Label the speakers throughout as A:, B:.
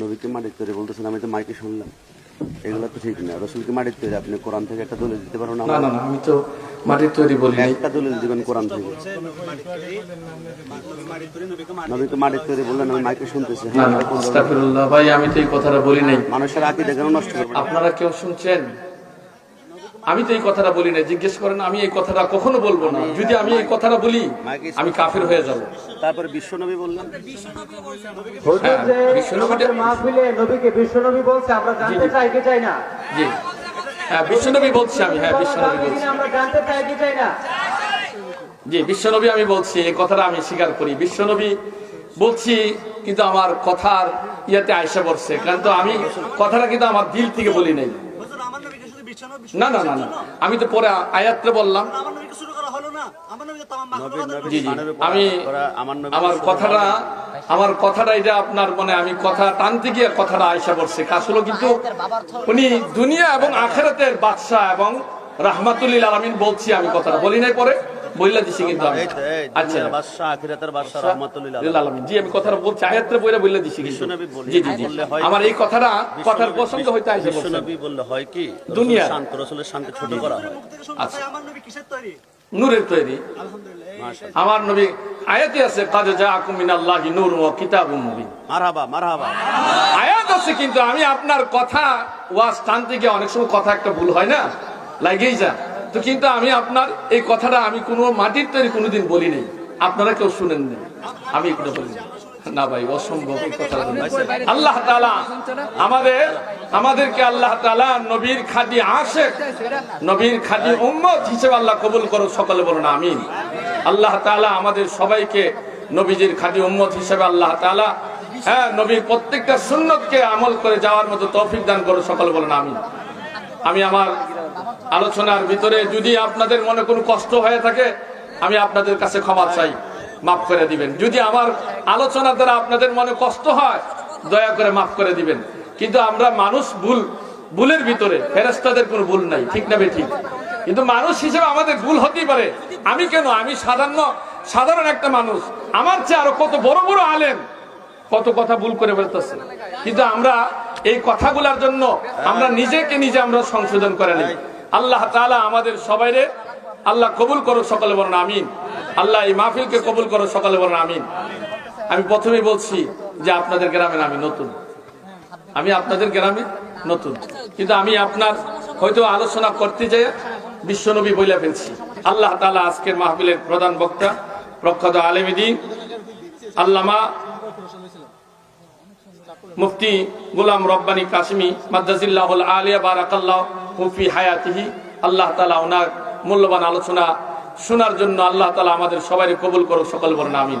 A: নবীকে মাটির তৈরি বলতেছেন আমি তো মাইকে শুনলাম। এগুলো তো ঠিক না। রসুলকে মাটির তৈরি আপনি কোরআন থেকে একটা দলিল দিতে পারো না?
B: আমি তো মাটির তৈরি বলি
A: একটা দলিল দিবেন কোরআন থেকে। নবীকে মাটির তৈরি বললেন আমি মাইকে শুনতেছি। হ্যাঁ
B: ভাই আমি তো এই কথাটা বলি নাই।
A: মানুষের আকিদা কেন নষ্ট
B: আপনারা কেউ শুনছেন? আমি তো এই কথাটা বলি না জিজ্ঞেস করেন আমি এই কথাটা কখনো বলব না। যদি আমি এই কথাটা বলি আমি কাফের হয়ে যাব।
A: তারপরে বললেন?
B: হ্যাঁ, বিশ্বনবী-
C: নবীকে বিশ্বনবী বলছে আমরা জানতে চাই কি চাই না?
B: জি। হ্যাঁ বিশ্বনবী বলছি আমি হ্যাঁ বিশ্বনবী বলছি।
C: আমরা জানতে চাই কি চাই না?
B: জি বিশ্বনবী আমি বলছি এই কথাটা আমি স্বীকার করি। বিশ্বনবী বলছি কিন্তু আমার কথার ইয়াতে আয়সা পড়ছে কারণ তো আমি কথাটা কিন্তু আমার দিল থেকে বলি নাই
D: হুজুর, আমার নবীকে শুধু বিশ্ব নবী
B: না না না না। আমি তো পরে আয়াত্রে বললাম। আমি
A: আমার
B: কথাটা আমার কথাটা এটা আপনার মানে আমি কথা টানতে গিয়ে কথাটা আয়সা করছে কাজ হলো কিন্তু উনি দুনিয়া এবং আখেরাতের বাদশাহ এবং রাহমাতুল্লিল আলমিন বলছি আমি কথাটা। বলি নাই পরে? বললা দিছি কিন্তু আমি।
A: এই তো, এই
B: আচ্ছা।
A: দুনিয়ার আখিরাতের বাদশাহ রহমাতুল্লিল
B: আলামিন। জি আমি কথাটা বলছি আয়াত্রে বইরা বললা দিছি কিন্তু। জি জি জি। আমার এই কথাটা কথার প্রসঙ্গ হইতে আইসা
A: বিশ্ব নবী বললে হয় কি?
B: দুনিয়া।
A: শান্ত রসুলের শান্ত ছোট করা হয়।
D: মুখ থেকে শুনতে
B: আচ্ছা।
D: আমার নবী কিসের তৈরি
B: নূরের তৈরি। আমার নবী আয়াতে আছে নূরুন ওয়া কিতাবুম মুবিন।
A: মারহাবা মারহাবা।
B: আয়াত আছে কিন্তু আমি আপনার কথা ওয়াজ টানতে গিয়ে অনেক সময় কথা একটা ভুল হয় না? লাগেই যা তো কিন্তু আমি আপনার এই কথাটা আমি কোনো মাটির তৈরি কোনোদিন বলি নাই আপনারা কেউ শুনেন নি আমি এগুলো বলি। না ভাই, অসম্ভব আল্লাহ আমাদের, আমাদেরকে আল্লাহ নবীর খাদি আশেক, নবীর খাদি উম্মত হিসেবে আল্লাহ কবুল করো সকলে বলুন আমি আল্লাহ তাআলা আমাদের সবাইকে নবীজির খাদি উম্মত হিসেবে আল্লাহ তাআলা হ্যাঁ নবীর প্রত্যেকটা সুন্নতকে আমল করে যাওয়ার মতো তৌফিক দান করো সকল বলেন আমি আমি আমার আলোচনার ভিতরে যদি আপনাদের মনে কোনো কষ্ট হয়ে থাকে, আমি আপনাদের কাছে ক্ষমা চাই, মাফ করে দিবেন। যদি আমার আলোচনা দ্বারা আপনাদের মনে কষ্ট হয়, দয়া করে মাফ করে দিবেন। কিন্তু আমরা মানুষ ভুল, ভুলের ভিতরে ফেরেস্তাদের কোনো ভুল নাই, ঠিক না ঠিক? কিন্তু মানুষ হিসেবে আমাদের ভুল হতেই পারে। আমি কেন? আমি সাধারণ সাধারণ একটা মানুষ। আমার চেয়ে আরও কত বড় বড় আলেম, কত কথা ভুল করে ফেলতেছে কিন্তু আমরা এই কথাগুলোর জন্য আমরা নিজেকে নিজে আমরা সংশোধন করে নিই। আল্লাহ তালা আমাদের সবাইরে আল্লাহ কবুল করো সকলে বলেন আমিন। আল্লাহ এই মাহফিলকে কবুল করো সকলে বলেন আমিন। আমি প্রথমেই বলছি যে আপনাদের গ্রামে আমি নতুন। আমি আপনাদের গ্রামে নতুন। কিন্তু আমি আপনার হয়তো আলোচনা করতে যাই বিশ্বনবী বইলা ফেলছি। আল্লাহ তালা আজকের মাহফিলের প্রধান বক্তা প্রখ্যাত আলেমিদিন আল্লামা মুফতি গুলাম রব্বানি কাশ্মী মাদ্রাজিল্লাহ আলিয়া বারাকাল্লাহ হুফি হায়াতিহি, আল্লাহ তালা ওনার মূল্যবান আলোচনা শোনার জন্য আল্লাহ তালা আমাদের সবাই কবুল করো সকল বলেন, আমিন।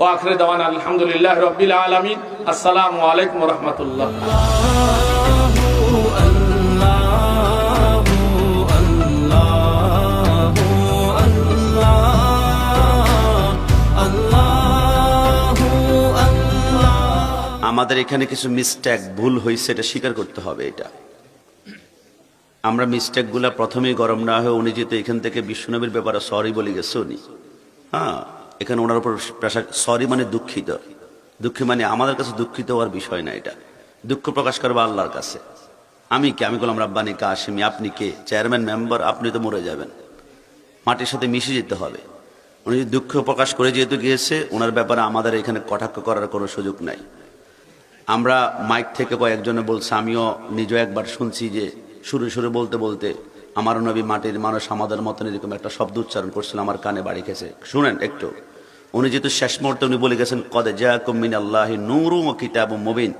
B: ও আখরে দেওয়ান আলহামদুলিল্লাহ রবিল আলমিন। আসসালামু আলাইকুম রহমতুল্লাহ।
A: আমাদের এখানে কিছু মিস্টেক ভুল হয়েছে, এটা স্বীকার করতে হবে এটা। আমরা মিস্টেকগুলা প্রথমেই গরম না হয়ে উনি যেহেতু এখান থেকে বিশ্বনবীর ব্যাপারে সরি বলে গেছে উনি। হ্যাঁ এখানে ওনার উপর প্রেশার সরি মানে দুঃখিত। দুঃখী মানে আমাদের কাছে দুঃখিত হওয়ার বিষয় না এটা। দুঃখ প্রকাশ করব আল্লাহর কাছে। আমি কে? আমি গোলাম রাব্বানি কাশিমি আপনি কে? চেয়ারম্যান মেম্বার আপনি তো মরে যাবেন। মাটির সাথে মিশে যেতে হবে। উনি দুঃখ প্রকাশ করে যেহেতু গিয়েছে, ওনার ব্যাপারে আমাদের এখানে কটাক্ষ করার কোনো সুযোগ নাই। আমরা মাইক থেকে কয়েকজনে বলছে, আমিও নিজেও একবার শুনছি যে শুরু শুরু বলতে বলতে আমার নবী মাটির মানুষ, আমাদের মতন এরকম একটা শব্দ উচ্চারণ করছিল, আমার কানে বাড়ি খেয়েছে শুনেন একটু। উনি যেহেতু শেষ মুহূর্তে উনি বলে গেছেন, কদে জা কুমিন আল্লাহ নুরু ও কিতাব মুবিন।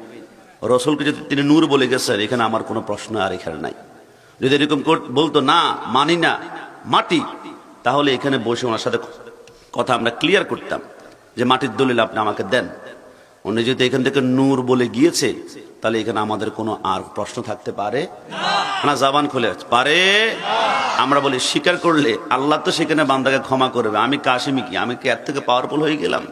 A: রসুলকে যদি তিনি নূর বলে গেছেন, এখানে আমার কোনো প্রশ্ন আর এখানে নাই। যদি এরকম বলতো, না, মানি না, মাটি। তাহলে এখানে বসে ওনার সাথে কথা আমরা ক্লিয়ার করতাম যে মাটির দলিল আপনি আমাকে দেন। উনি যদি এখান থেকে নূর বলে গিয়েছে, তাহলে এখানে আমাদের কোনো আর প্রশ্ন থাকতে পারে? না, জাবান খুলে পারে? আমরা বলি, স্বীকার করলে আল্লাহ তো সেখানে বান্দাকে ক্ষমা করবে। আমি কাশিমি কি? আমি কি এর থেকে পাওয়ারফুল হয়ে গেলাম?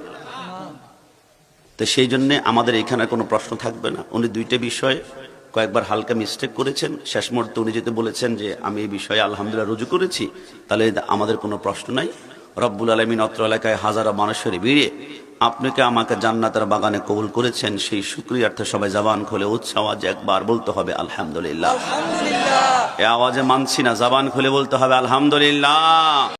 A: তো সেই জন্যে আমাদের এখানে কোনো প্রশ্ন থাকবে না। উনি দুইটা বিষয়ে কয়েকবার হালকা মিস্টেক করেছেন। শেষ মুহূর্তে উনি যেতে বলেছেন যে, আমি এই বিষয়ে আলহামদুলিল্লাহ রুজু করেছি। তাহলে আমাদের কোনো প্রশ্ন নাই। রব্বুল আলমিন অত্র এলাকায় হাজারো মানুষের ভিড়ে আপনাকে আমাকে জান্নাতের বাগানে কবুল করেছেন সেই শুক্রিয়ার্থে সবাই জবান খুলে উচ্চ আওয়াজে একবার বলতে হবে আলহামদুলিল্লাহ। এ আওয়াজে মানছি না জবান খুলে বলতে হবে আলহামদুলিল্লাহ।